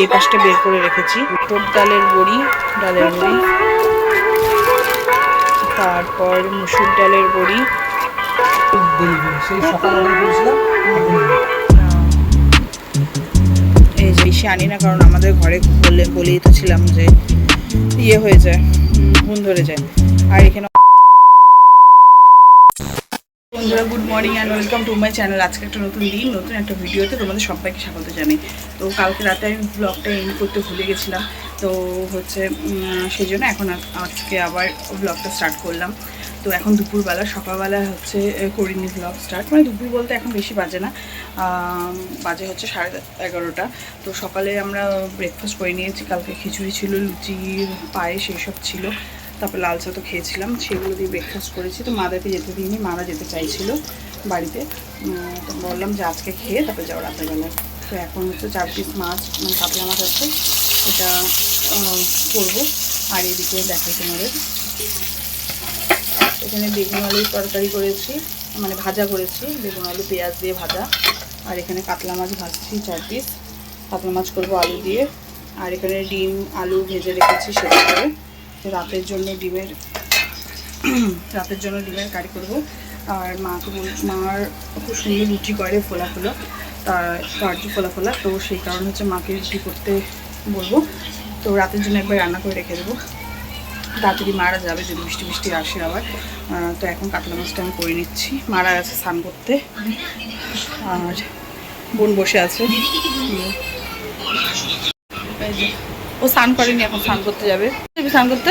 এই পাশটা বের করে রেখেছি। তোর ডালের বড়ি ডালের বড়ি তারপর মুসুর ডালের বড়ি। এই যে বেশি আনি না কারণ আমাদের ঘরে বলে বলেই তো ছিলাম যে ইয়ে হয়ে যায় ঘুম ধরে যায়। আর এখানে বন্ধুরা good morning and welcome to my channel আজকে একটা নতুন দিন, নতুন একটা ভিডিওতে তোমাদের সবাইকে স্বাগত জানাই। তো কালকে রাতে আমি ব্লগটা এন্ড করতে ভুলে গেছিলাম। তো হচ্ছে সেই জন্য এখন আজকে আবার ব্লগটা স্টার্ট করলাম। তো এখন দুপুরবেলা, সকালবেলা হচ্ছে করিনি ব্লগ স্টার্ট মানে দুপুর বলতে এখন বেশি বাজে না। বাজে হচ্ছে সাড়ে এগারোটা। তো সকালে আমরা ব্রেকফাস্ট করে নিয়েছি। কালকে খিচুড়ি ছিল, লুচি, পায়েস, এইসব ছিল। তারপর লাল চা তো খেয়েছিলাম, সেগুলো দিয়ে ব্রেকফাস্ট করেছি। তো মাদাকে যেতে দিইনি, মারা যেতে চাইছিল বাড়িতে। তো বললাম যে আজকে খেয়ে তারপর যাও রাতেরবেলায় তো এখন হচ্ছে চার পিস মাছ মানে কাতলা মাছ আছে এটা করব। আর এদিকে দেখাই তোমাদের। এখানে বেগুন আলুর তরকারি করেছি মানে ভাজা করেছি, বেগুন আলু, পেঁয়াজ দিয়ে ভাজা। আর এখানে কাতলা মাছ ভাজছি, চার পিস কাতলা মাছ করব আলু দিয়ে। আর এখানে ডিম, আলু ভেজে রেখেছি সেটা করে। রাতের জন্য ডিমের, রাতের জন্য ডিমের কারি করব। আর মাকে মার খুব সুন্দর রুটি করে ফোলা ফোলা, তার কার্য ফোলা ফোলা, তো সেই কারণে হচ্ছে মাকে রুটি করতে বলব। তো রাতের জন্য একবার রান্না করে রেখে দেবো। তাড়াতাড়ি মারা যাবে যদি বৃষ্টি বৃষ্টি আসে আবার। তো এখন কাতলা মাছটা আমি করে নিচ্ছি। মারা গেছে স্নান করতে। আর বোন বসে আছে। ও স্নান করেনি এখন স্নান করতে যাবে। স্নান করতে?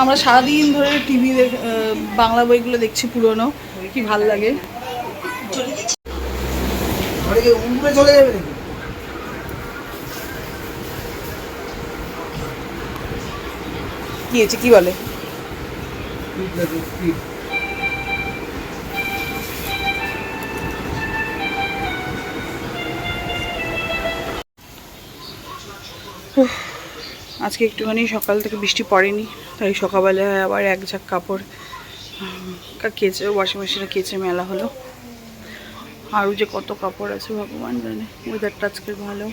আমরা সারাদিন ধরে টিভি বাংলা বইগুলো দেখছি পুরনো। কি ভালো লাগে। কি হয়েছে? কি বলে? আজকে একটুখানি সকাল থেকে বৃষ্টি পড়েনি, তাই সকালবেলায় আবার এক ঝাঁক কাপড় কেচে ওয়াশিং মেশিনে কেচে মেলা হলো। আরও যে কত কাপড় আছে ভগবান জানে ওয়েদারটা আজকে ভালো।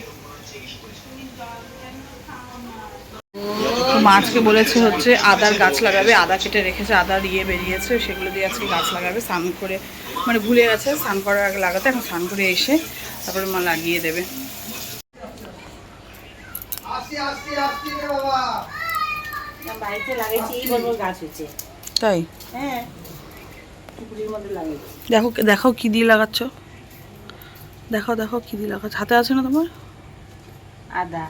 তো মা আজকে বলেছে হচ্ছে আদার গাছ লাগাবে, আদা কেটে রেখেছে, আদা দিয়ে বেরিয়েছে, সেগুলো দিয়ে আজকে গাছ লাগাবে, স্নান করে মানে ভুলে গেছে, স্নান করার আগে লাগাতে, এখন স্নান করে এসে তারপরে মা লাগিয়ে দেবে। আস্তে আস্তে আস্তে রে বাবা। বাড়িতে লাগাইছি এই বড় বড় গাছ হচ্ছে তাই? হ্যাঁ পুকুরের মধ্যে লাগাইছি। দেখো দেখাও কি দিয়ে লাগাচ্ছ। দেখো দেখো কি দিয়ে লাগাচ্ছ। হাতে আছে না তোমার? আদা।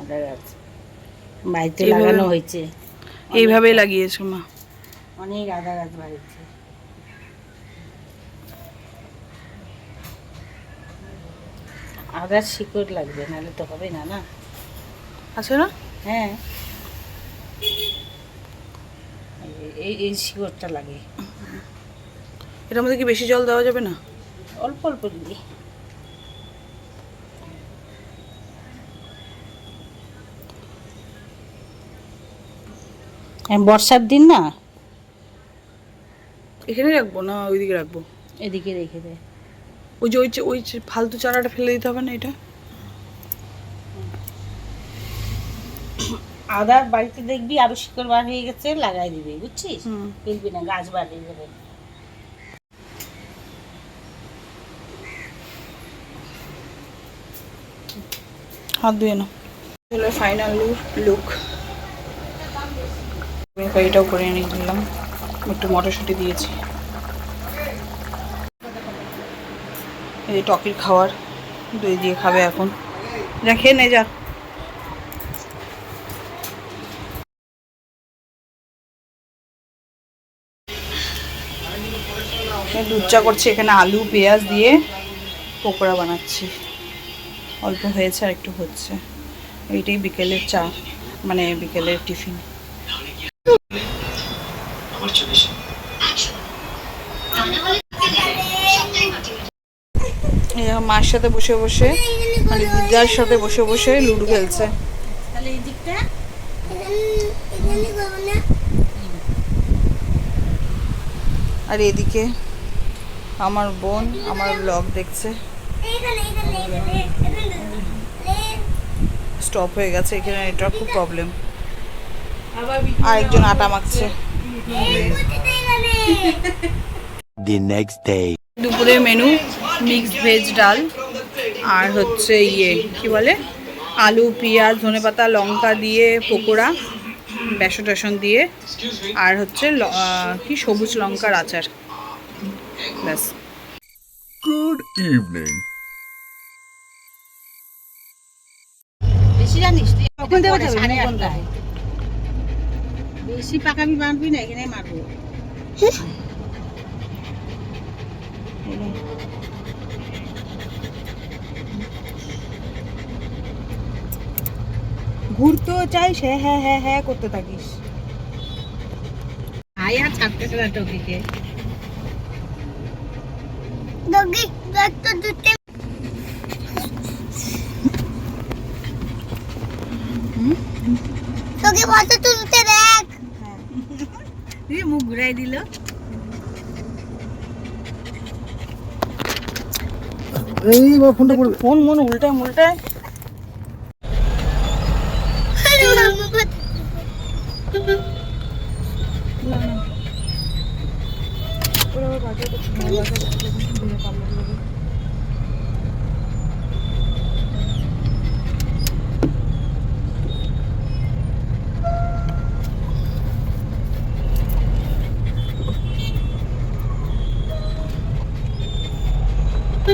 আদা গাছ। বাড়িতে লাগানো হয়েছে। এইভাবেই লাগিয়েছো মা। অনেক আদা গাছ বাড়িতে আদার শিকড় লাগবে নাহলে তো হবে না না? আছে না? হ্যাঁ। এই- এই শিকড়টা লাগে। এটার মধ্যে কি বেশি জল দেওয়া যাবে না? অল্প অল্প দিবি। হ্যাঁ, বর্ষার দিন না? এখানে রাখব না ওইদিকে রাখব? এদিকে রেখে দে। ওই যে ওই যে ওই ফালতু চারাটা ফেলে দিতে হবে না এটা? আদার বাড়িতে দেখবি আরও শিকড় বার হয়ে গেছে লাগাই দিবি বুঝছিস। ফেলবি না গাছ বার হয়ে যাবে। হাত ধুয়ে নাও। হলো ফাইনাল লুক আমি এটাও করে নিয়ে দিলাম। একটু মটরশুঁটি দিয়েছি। এই টকির খাবার দই দিয়ে খাবে এখন। যা খেয়ে নে যা। চা করছি এখানে আলু পেঁয়াজ দিয়ে পকোড়া বানাচ্ছি। অল্প হয়েছে আর একটু হচ্ছে। এইটাই বিকেলের চা মানে বিকেলের টিফিন। মার সাথে বসে বসে মানে দিদার সাথে বসে বসে লুডো খেলছে। তাহলে এই দিকটা? এখানে করব না আর এদিকে আমার বোন আমার ব্লগ দেখছে। স্টপ হয়ে গেছে এখানে নেটওয়ার্ক খুব প্রবলেম আরেকজন আটা মাখছে. দুপুরের মেনু মিক্স ভেজ ডাল আর হচ্ছে ইয়ে কি বলে? আলু পেঁয়াজ ধনেপাতা লঙ্কা দিয়ে পকোড়া বেসন টেসন দিয়ে আর হচ্ছে কি সবুজ লঙ্কার আচার। ব্যাস। Good evening. বেশি জানিস তুই কখন দেবো সাড়ে আটটায়। বেশি পাকামি বানবি না এখানে মারবো। ঘুরতেও চাই সে হ্যাঁ হ্যাঁ হ্যাঁ করতে থাকিস। আর ছাড়তেছে না টকিকে দগি রক্ত দুটে তোকে ফটো তুলতে দেখ তুই মুখ ঘুরাই দিল এই ফোনটা ফোন মন উল্টায় মুল্টায় তো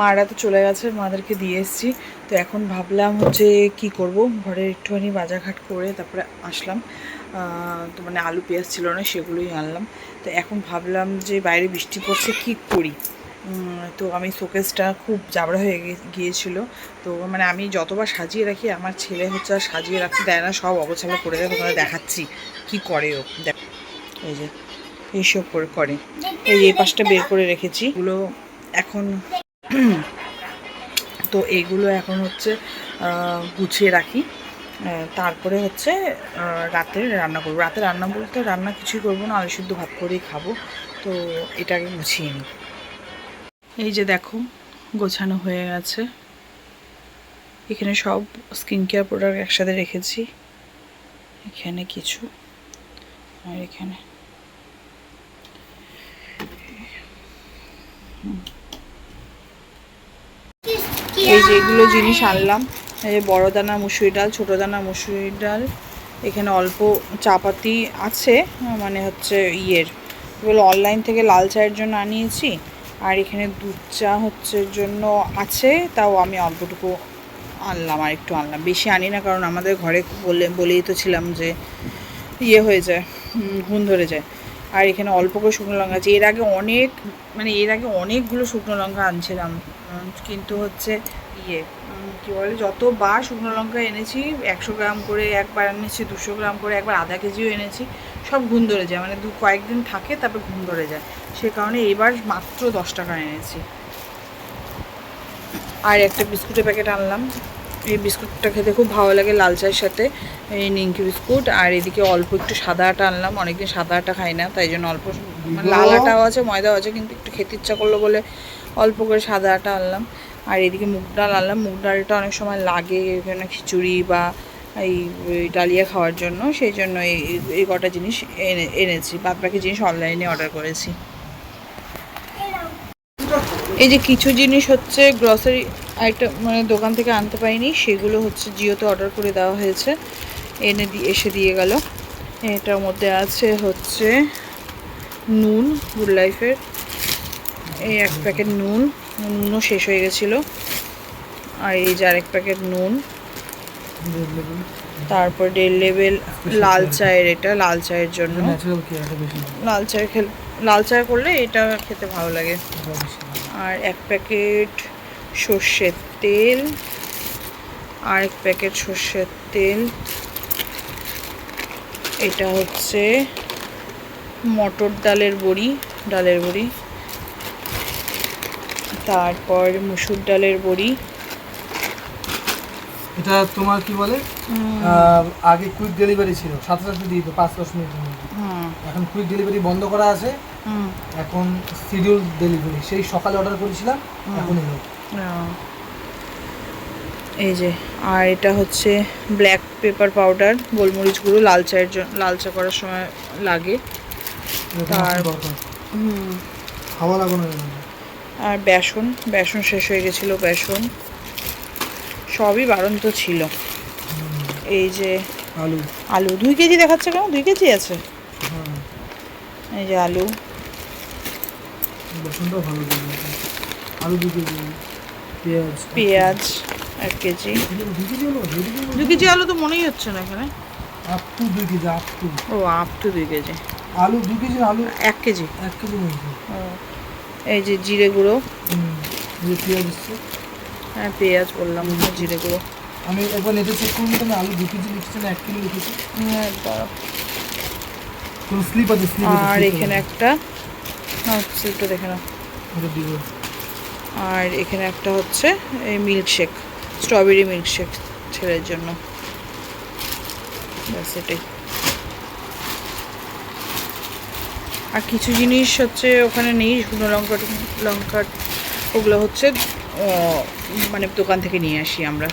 মারা তো চলে গেছে, মাদেরকে দিয়ে এসেছি। তো এখন ভাবলাম হচ্ছে কি করব, ঘরে একটুখানি বাজারঘাট করে তারপরে আসলাম। তো মানে আলু পেঁয়াজ ছিল না, সেগুলোই আনলাম। তো এখন ভাবলাম যে বাইরে বৃষ্টি পড়ছে, কি করি? তো আমি শোকেসটা খুব জাবড়া হয়ে গিয়েছিল। তো মানে আমি যতবার সাজিয়ে রাখি, আমার ছেলে হচ্ছে আর সাজিয়ে রাখতে দেয় না, সব অগোছালো করে দেয়, তোমাদের দেখাচ্ছি কি করে ও। এই যে, এইসব করে করে। এই যে এই পাশটা বের করে রেখেছি। এগুলো এখন তো এইগুলো এখন হচ্ছে গুছিয়ে রাখি। তারপরে হচ্ছে রাতে রান্না করব। রাতে রান্না বলতে রান্না কিছুই করব না, আলু সিদ্ধ ভাত করেই খাব। তো এটাকে গুছিয়ে নিই। এই যে দেখো, গোছানো হয়ে গেছে। এখানে সব স্কিন কেয়ার প্রোডাক্ট একসাথে রেখেছি। এখানে কিছু আর এখানে এই যে এগুলো জিনিস আনলাম। এই যে বড় দানা মুসুরি ডাল, ছোটো দানা মুসুরি ডাল। এখানে অল্প চাপাতি আছে মানে হচ্ছে ইয়ের। এগুলো অনলাইন থেকে লাল চায়ের জন্য আনিয়েছি। আর এখানে দুধ চা হচ্ছে জন্য আছে, তাও আমি অল্পটুকু আনলাম আর একটু আনলাম। বেশি আনি না, কারণ আমাদের ঘরে বলে, বলেই তো ছিলাম যে ইয়ে হয়ে যায় ঘুম ধরে যায়। আর এখানে অল্প করে শুকনো লঙ্কা আছে। এর আগে অনেক মানে এর আগে অনেকগুলো শুকনো লঙ্কা আনছিলাম কিন্তু হচ্ছে ইয়ে কী বলে যতবার শুকনো লঙ্কা এনেছি একশো গ্রাম করে একবার এনেছি দুশো গ্রাম করে একবার আধা কেজিও এনেছি সব ঘুম ধরে যায়। মানে দু কয়েকদিন থাকে তারপর ঘুম ধরে যায়। সে কারণে এবার মাত্র দশ টাকা এনেছি। আর একটা বিস্কুটের প্যাকেট আনলাম। এই বিস্কুটটা খেতে খুব ভালো লাগে লাল চায়ের সাথে এই নিমকি বিস্কুট। আর এদিকে অল্প একটু সাদা আটা আনলাম। অনেকদিন সাদা আটা খাই না তাই জন্য অল্প মানে লাল আটাও আছে ময়দাও আছে কিন্তু একটু খেতে ইচ্ছা করল বলে অল্প করে সাদা আটা আনলাম। আর এদিকে মুগ ডাল আনলাম। মুগ ডালটা অনেক সময় লাগে এখানে খিচুড়ি বা এই ডালিয়া খাওয়ার জন্য। সেই জন্য এই এই কটা জিনিস এনে, এনেছি। বাদ বাকি জিনিস অনলাইনে অর্ডার করেছি। এই যে কিছু জিনিস হচ্ছে গ্রসারি আইটেম মানে দোকান থেকে আনতে পারিনি। সেগুলো হচ্ছে জিওতে অর্ডার করে দেওয়া হয়েছে। এনে দিয়ে এসে দিয়ে গেল। এটার মধ্যে আছে হচ্ছে নুন গুড লাইফের এই এক প্যাকেট নুন। নুনও শেষ হয়ে গেছিল। আর এই যে আরেক প্যাকেট নুন। তারপর ডেল লেভেল লাল চায়ের এটা লাল চায়ের জন্য। লাল চায় খেল লাল চা করলে এটা খেতে ভালো লাগে। আর এক প্যাকেট সর্ষের তেল। আর এক প্যাকেট সর্ষের তেল। এটা হচ্ছে মটর ডালের বড়ি ডালের বড়ি। তারপর মুসুর ডালের বড়ি। এটা তোমার কি বলে? আগে কুইক ডেলিভারি ছিল। সাথে সাথে দিয়ে দিত পাঁচ দশ মিনিটের মধ্যে। এখন কুইক ডেলিভারি বন্ধ করা আছে। এখন শিডিউল ডেলিভারি সেই সকালে অর্ডার করেছিলাম এখন এলো। এই যে আর এটা হচ্ছে ব্ল্যাক পেপার পাউডার গোলমরিচ গুঁড়ো লাল চায়ের জন্য লাল চা করার সময় লাগে। দরকার? হুম। খাওয়া লাগানো। আর বেসন বেসন শেষ হয়ে গেছিল বেসন। সবই বাড়ন্ত ছিল। এই যে আলু। আলু। দুই কেজি দেখাচ্ছে কেন? দুই কেজি আছে। হ্যাঁ। এই যে আলু। ভালো আলু দু কেজি পেঁয়াজ। পেঁয়াজ এক কেজি। দু কেজি হলো দুই কেজি দু কেজি আলু তো মনেই হচ্ছে না এখানে। আপ টু দুই কেজি আপ টু। ও আপ টু দুই কেজি। আলু দু কেজি আলু। এক কেজি। এক কেজি ও, এই যে জিরে গুঁড়ো। হ্যাঁ পেঁয়াজ বললাম জিরে গুঁড়ো। আমি একবার নেটে চেক করুন তো আলু দু কেজি লিখছে না এক কিলো লিখেছি হ্যাঁ। কোনো স্লিপ আছে স্লিপ আর এখানে একটা হ্যাঁ সিটটা দেখে নাও। আর এখানে একটা হচ্ছে এই মিল্কশেক স্ট্রবেরি মিল্কশেক ছেলের জন্য। ব্যাস এটাই। আর কিছু জিনিস হচ্ছে ওখানে নেই, শুকনো লঙ্কা লঙ্কা ওগুলো হচ্ছে মানে দোকান থেকে নিয়ে আসি আমরা।